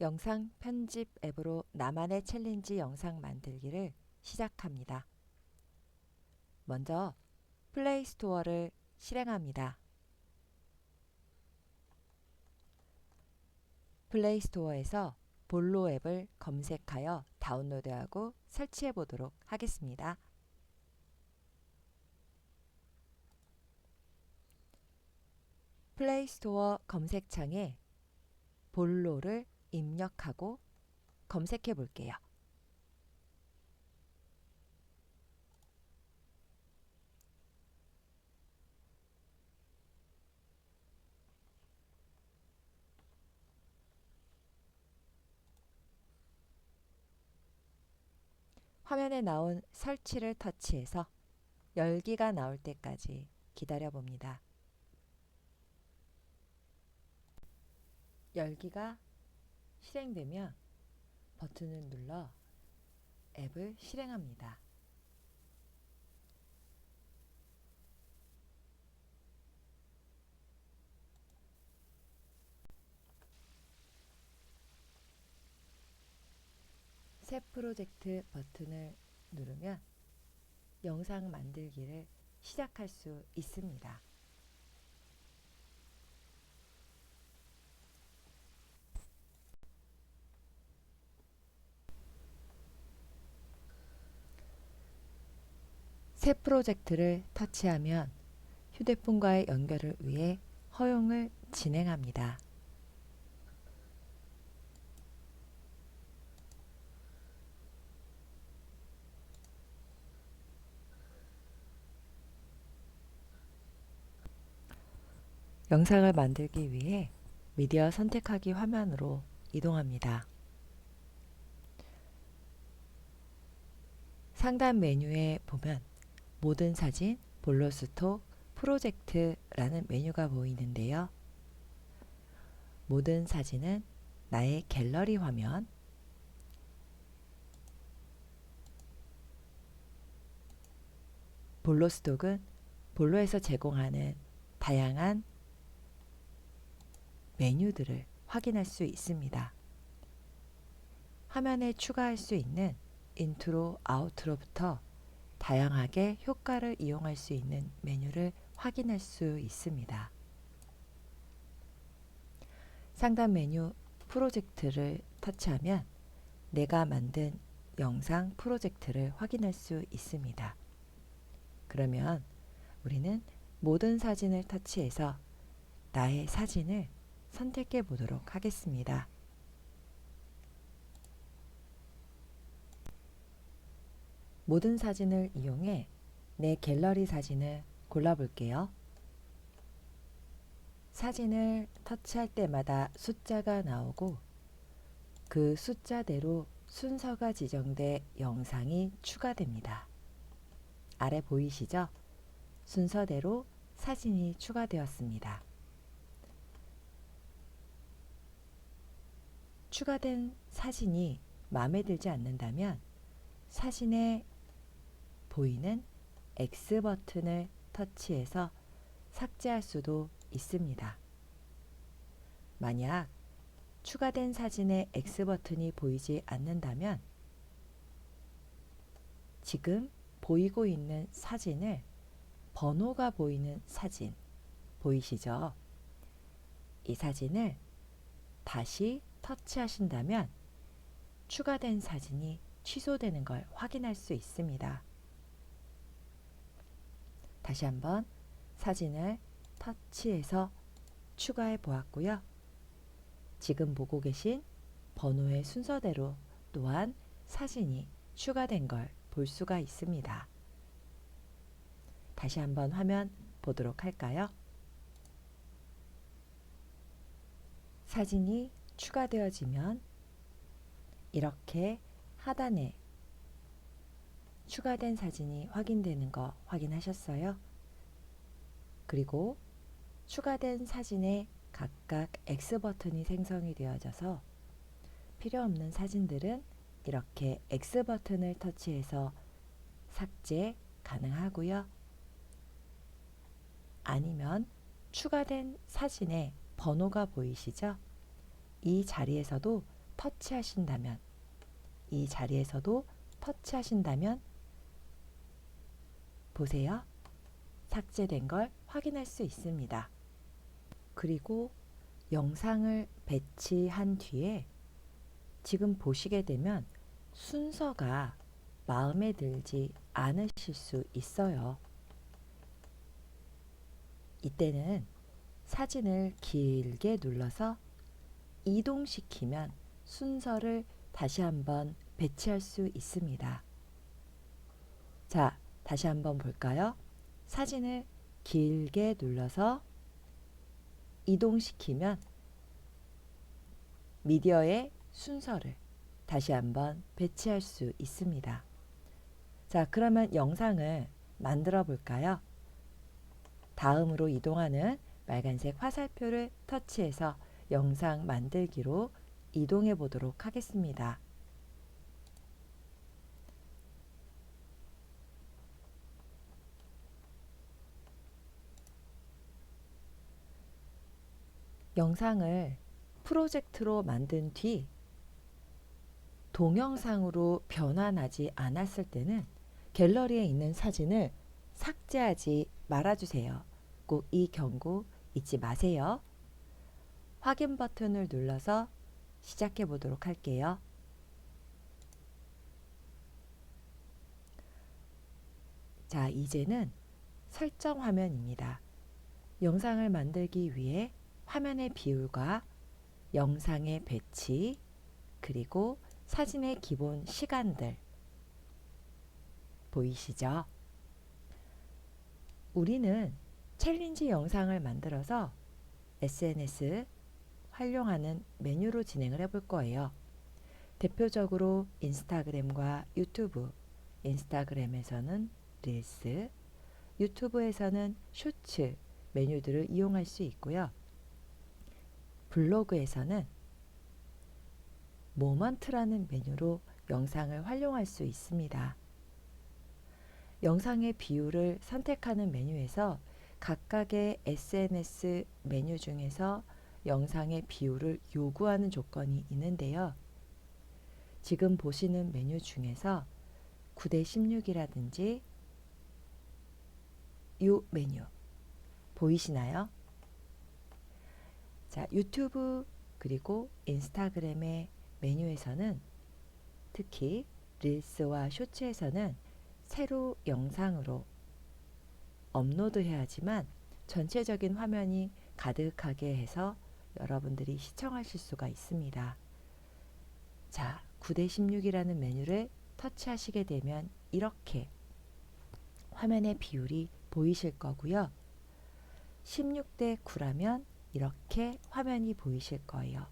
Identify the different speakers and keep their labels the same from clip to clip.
Speaker 1: 영상 편집 앱으로 나만의 챌린지 영상 만들기를 시작합니다. 먼저 플레이 스토어를 실행합니다. 플레이 스토어에서 볼로 앱을 검색하여 다운로드하고 설치해 보도록 하겠습니다. 플레이 스토어 검색창에 볼로를 입력하고 검색해 볼게요. 화면에 나온 설치를 터치해서 열기가 나올 때까지 기다려 봅니다. 열기가 실행되면 버튼을 눌러 앱을 실행합니다. 새 프로젝트 버튼을 누르면 영상 만들기를 시작할 수 있습니다. 새 프로젝트를 터치하면 휴대폰과의 연결을 위해 허용을 진행합니다. 영상을 만들기 위해 미디어 선택하기 화면으로 이동합니다. 상단 메뉴에 보면 모든 사진, 볼로스톡, 프로젝트라는 메뉴가 보이는데요. 모든 사진은 나의 갤러리 화면, 볼로스톡은 볼로에서 제공하는 다양한 메뉴들을 확인할 수 있습니다. 화면에 추가할 수 있는 인트로, 아우트로부터 다양하게 효과를 이용할 수 있는 메뉴를 확인할 수 있습니다. 상단 메뉴 프로젝트를 터치하면 내가 만든 영상 프로젝트를 확인할 수 있습니다. 그러면 우리는 모든 사진을 터치해서 나의 사진을 선택해 보도록 하겠습니다. 모든 사진을 이용해 내 갤러리 사진을 골라볼게요. 사진을 터치할 때마다 숫자가 나오고 그 숫자대로 순서가 지정돼 영상이 추가됩니다. 아래 보이시죠? 순서대로 사진이 추가되었습니다. 추가된 사진이 마음에 들지 않는다면 사진에 보이는 X 버튼을 터치해서 삭제할 수도 있습니다. 만약 추가된 사진에 X 버튼이 보이지 않는다면 지금 보이고 있는 사진을 번호가 보이는 사진 보이시죠? 이 사진을 다시 터치하신다면 추가된 사진이 취소되는 걸 확인할 수 있습니다. 다시 한번 사진을 터치해서 추가해 보았고요. 지금 보고 계신 번호의 순서대로 또한 사진이 추가된 걸 볼 수가 있습니다. 다시 한번 화면 보도록 할까요? 사진이 추가되어지면 이렇게 하단에 추가된 사진이 확인되는 거 확인하셨어요? 그리고 추가된 사진에 각각 X 버튼이 생성이 되어져서 필요 없는 사진들은 이렇게 X 버튼을 터치해서 삭제 가능하고요. 아니면 추가된 사진에 번호가 보이시죠? 이 자리에서도 터치하신다면 이 자리에서도 터치하신다면 보세요. 삭제된 걸 확인할 수 있습니다. 그리고 영상을 배치한 뒤에 지금 보시게 되면 순서가 마음에 들지 않으실 수 있어요. 이때는 사진을 길게 눌러서 이동시키면 순서를 다시 한번 배치할 수 있습니다. 자, 다시 한번 볼까요? 사진을 길게 눌러서 이동시키면 미디어의 순서를 다시 한번 배치할 수 있습니다. 자, 그러면 영상을 만들어 볼까요? 다음으로 이동하는 빨간색 화살표를 터치해서 영상 만들기로 이동해 보도록 하겠습니다. 영상을 프로젝트로 만든 뒤 동영상으로 변환하지 않았을 때는 갤러리에 있는 사진을 삭제하지 말아주세요. 꼭 이 경고 잊지 마세요. 확인 버튼을 눌러서 시작해 보도록 할게요. 자, 이제는 설정 화면입니다. 영상을 만들기 위해 화면의 비율과 영상의 배치, 그리고 사진의 기본 시간들 보이시죠? 우리는 챌린지 영상을 만들어서 SNS 활용하는 메뉴로 진행을 해볼 거예요. 대표적으로 인스타그램과 유튜브, 인스타그램에서는 릴스, 유튜브에서는 쇼츠 메뉴들을 이용할 수 있고요. 블로그에서는 모먼트라는 메뉴로 영상을 활용할 수 있습니다. 영상의 비율을 선택하는 메뉴에서 각각의 SNS 메뉴 중에서 영상의 비율을 요구하는 조건이 있는데요. 지금 보시는 메뉴 중에서 9대 16이라든지 요 메뉴 보이시나요? 자, 유튜브 그리고 인스타그램의 메뉴에서는 특히 릴스와 쇼츠에서는 새로 영상으로 업로드해야 하지만 전체적인 화면이 가득하게 해서 여러분들이 시청하실 수가 있습니다. 자, 9대 16이라는 메뉴를 터치하시게 되면 이렇게 화면의 비율이 보이실 거고요. 16대 9라면 이렇게 화면이 보이실 거예요.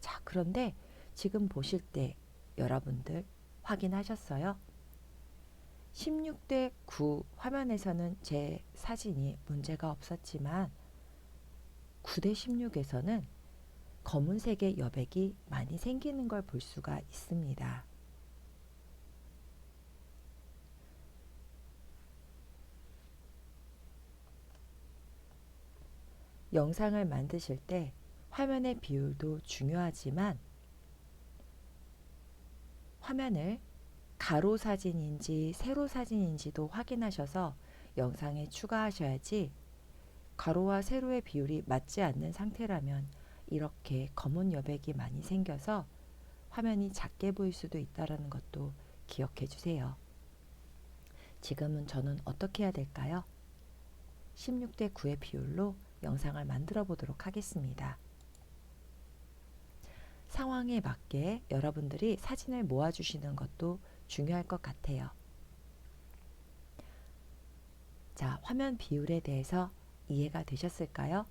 Speaker 1: 자, 그런데 지금 보실 때 여러분들 확인하셨어요? 16대 9 화면에서는 제 사진이 문제가 없었지만 9대 16에서는 검은색의 여백이 많이 생기는 걸 볼 수가 있습니다. 영상을 만드실 때 화면의 비율도 중요하지만 화면을 가로 사진인지 세로 사진인지도 확인하셔서 영상에 추가하셔야지 가로와 세로의 비율이 맞지 않는 상태라면 이렇게 검은 여백이 많이 생겨서 화면이 작게 보일 수도 있다는 것도 기억해 주세요. 지금은 저는 어떻게 해야 될까요? 16대 9의 비율로 영상을 만들어 보도록 하겠습니다. 상황에 맞게 여러분들이 사진을 모아주시는 것도 중요할 것 같아요. 자, 화면 비율에 대해서 이해가 되셨을까요?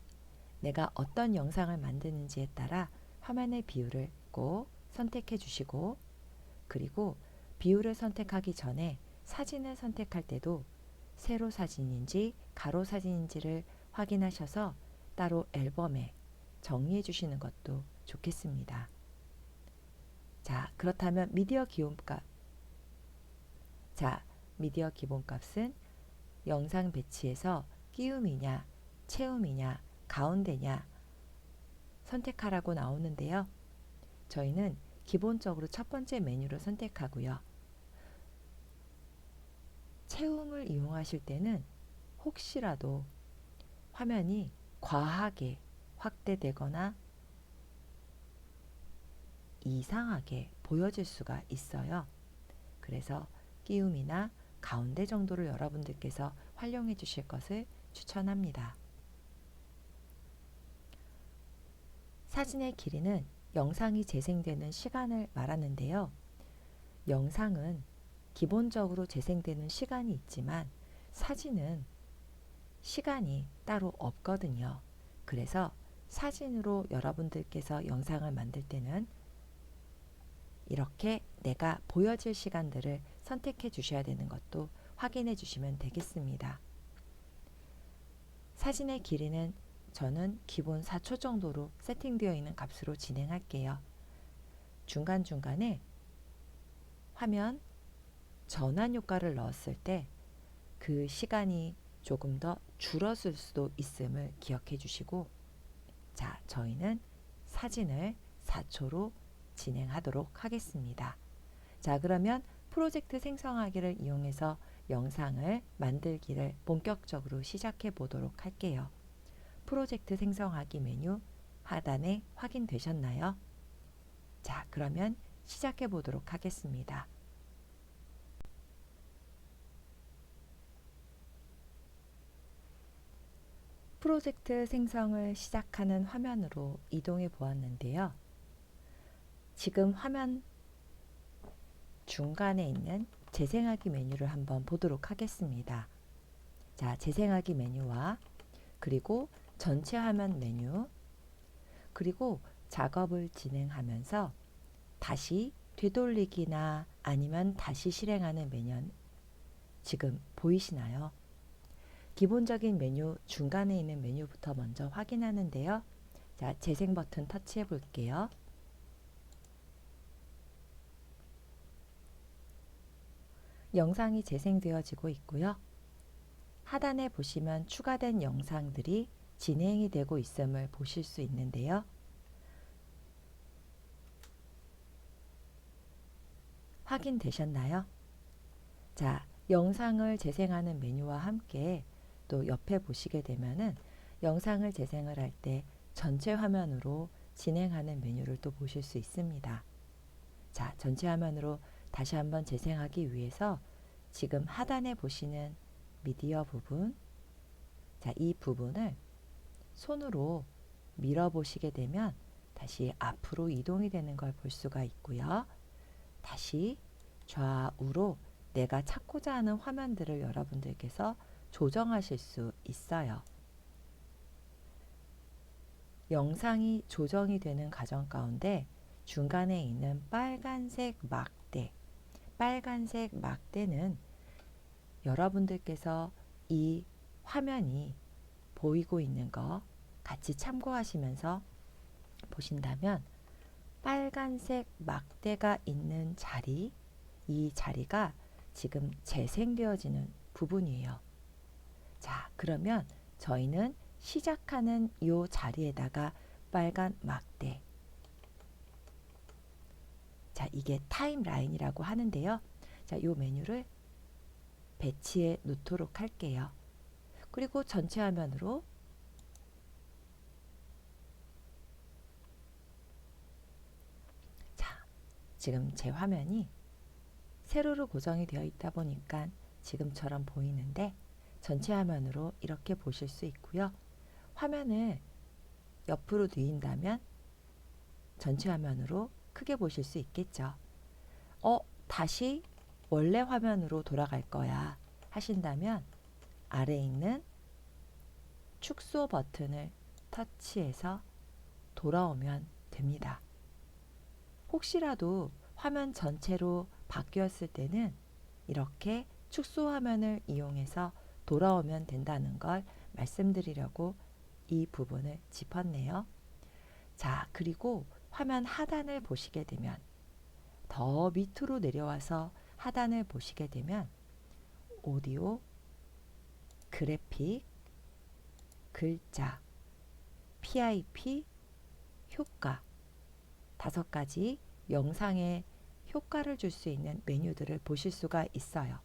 Speaker 1: 내가 어떤 영상을 만드는지에 따라 화면의 비율을 꼭 선택해 주시고 그리고 비율을 선택하기 전에 사진을 선택할 때도 세로 사진인지 가로 사진인지를 확인하셔서 따로 앨범에 정리해 주시는 것도 좋겠습니다. 자, 그렇다면 미디어 기본값. 자, 미디어 기본값은 영상 배치에서 끼움이냐, 채움이냐, 가운데냐 선택하라고 나오는데요. 저희는 기본적으로 첫 번째 메뉴를 선택하고요. 채움을 이용하실 때는 혹시라도 화면이 과하게 확대되거나 이상하게 보여질 수가 있어요. 그래서 끼움이나 가운데 정도를 여러분들께서 활용해 주실 것을 추천합니다. 사진의 길이는 영상이 재생되는 시간을 말하는데요. 영상은 기본적으로 재생되는 시간이 있지만 사진은 시간이 따로 없거든요. 그래서 사진으로 여러분들께서 영상을 만들 때는 이렇게 내가 보여질 시간들을 선택해 주셔야 되는 것도 확인해 주시면 되겠습니다. 사진의 길이는 저는 기본 4초 정도로 세팅되어 있는 값으로 진행할게요. 중간중간에 화면 전환 효과를 넣었을 때 그 시간이 조금 더 줄었을 수도 있음을 기억해 주시고 자, 저희는 사진을 4초로 진행하도록 하겠습니다. 자, 그러면 프로젝트 생성하기를 이용해서 영상을 만들기를 본격적으로 시작해 보도록 할게요. 프로젝트 생성하기 메뉴 하단에 확인되셨나요? 자, 그러면 시작해 보도록 하겠습니다. 프로젝트 생성을 시작하는 화면으로 이동해 보았는데요. 지금 화면 중간에 있는 재생하기 메뉴를 한번 보도록 하겠습니다. 자, 재생하기 메뉴와 그리고 전체 화면 메뉴 그리고 작업을 진행하면서 다시 되돌리기나 아니면 다시 실행하는 메뉴 지금 보이시나요? 기본적인 메뉴 중간에 있는 메뉴부터 먼저 확인하는데요. 자, 재생 버튼 터치해 볼게요. 영상이 재생되어지고 있고요. 하단에 보시면 추가된 영상들이 진행이 되고 있음을 보실 수 있는데요. 확인되셨나요? 자, 영상을 재생하는 메뉴와 함께 또 옆에 보시게 되면은 영상을 재생을 할 때 전체 화면으로 진행하는 메뉴를 또 보실 수 있습니다. 자, 전체 화면으로 다시 한번 재생하기 위해서 지금 하단에 보시는 미디어 부분 자, 이 부분을 손으로 밀어 보시게 되면 다시 앞으로 이동이 되는 걸 볼 수가 있고요. 다시 좌우로 내가 찾고자 하는 화면들을 여러분들께서 조정하실 수 있어요. 영상이 조정이 되는 과정 가운데 중간에 있는 빨간색 막대, 빨간색 막대는 여러분들께서 이 화면이 보이고 있는 거 같이 참고하시면서 보신다면 빨간색 막대가 있는 자리, 이 자리가 지금 재생되어지는 부분이에요. 자, 그러면 저희는 시작하는 이 자리에다가 빨간 막대. 자, 이게 타임라인이라고 하는데요. 자, 이 메뉴를 배치해 놓도록 할게요. 그리고 전체 화면으로 자, 지금 제 화면이 세로로 고정이 되어 있다 보니까 지금처럼 보이는데 전체 화면으로 이렇게 보실 수 있고요. 화면을 옆으로 뉘인다면 전체 화면으로 크게 보실 수 있겠죠. 어, 다시 원래 화면으로 돌아갈 거야 하신다면 아래에 있는 축소 버튼을 터치해서 돌아오면 됩니다. 혹시라도 화면 전체로 바뀌었을 때는 이렇게 축소 화면을 이용해서 돌아오면 된다는 걸 말씀드리려고 이 부분을 짚었네요. 자, 그리고 화면 하단을 보시게 되면 더 밑으로 내려와서 하단을 보시게 되면 오디오, 그래픽, 글자, PIP, 효과 다섯 가지 영상에 효과를 줄 수 있는 메뉴들을 보실 수가 있어요.